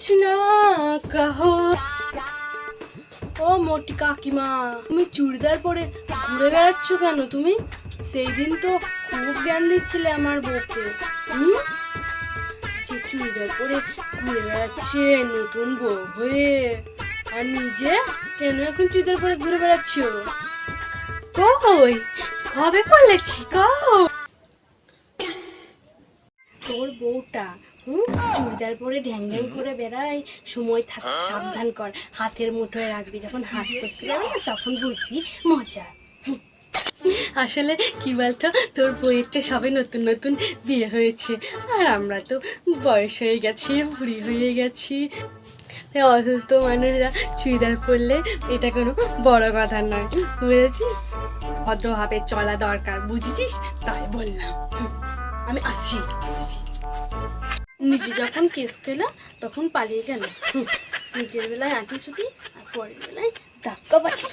कुछ না কহো ও মোটি কাকিমা তুমি চুড়িদার পরে ঘুরে বেড়াচ্ছ কেন তুমি সেই দিন তো খুব জ্ঞান দিচ্ছিলে আমার বউকে হুম যে চুড়িদার পরে ঘুরে বেড়াচ্ছে নতুন বউ হয়ে আর নিজে কেন এখন চুড়িদার পরে ঘুরে বেড়াচ্ছ? কই? কবে বলেছি কই তোর বউটা চুড়িদার পরে ঢ্যাং ঢ্যাং করে বেড়ায়, সময় থাকতে সাবধান কর, হাতের মুঠোয় রাখবি, যখন হাত করতে যাবে না, তখন বুঝবি মজা। আসলে কি বলতো, তোর বইয়ের তো সবে নতুন নতুন বিয়ে হয়েছে, আর আমরা তো বয়স হয়ে গেছি, বুড়ি হয়ে গেছি। অসুস্থ মানুষরা চুড়িদার পরলে এটা কোনো বড় কথা নয়, বুঝেছিস? ভদ্রভাবে চলা দরকার, বুঝেছিস? তাই বললাম। আমি আসছি আসছি। নিজে যখন কেস খেলা, তখন পালিয়ে গেল। নিজের বেলায় আঁটি ছুটি আর পরের বেলায় ধাক্কা বাটি।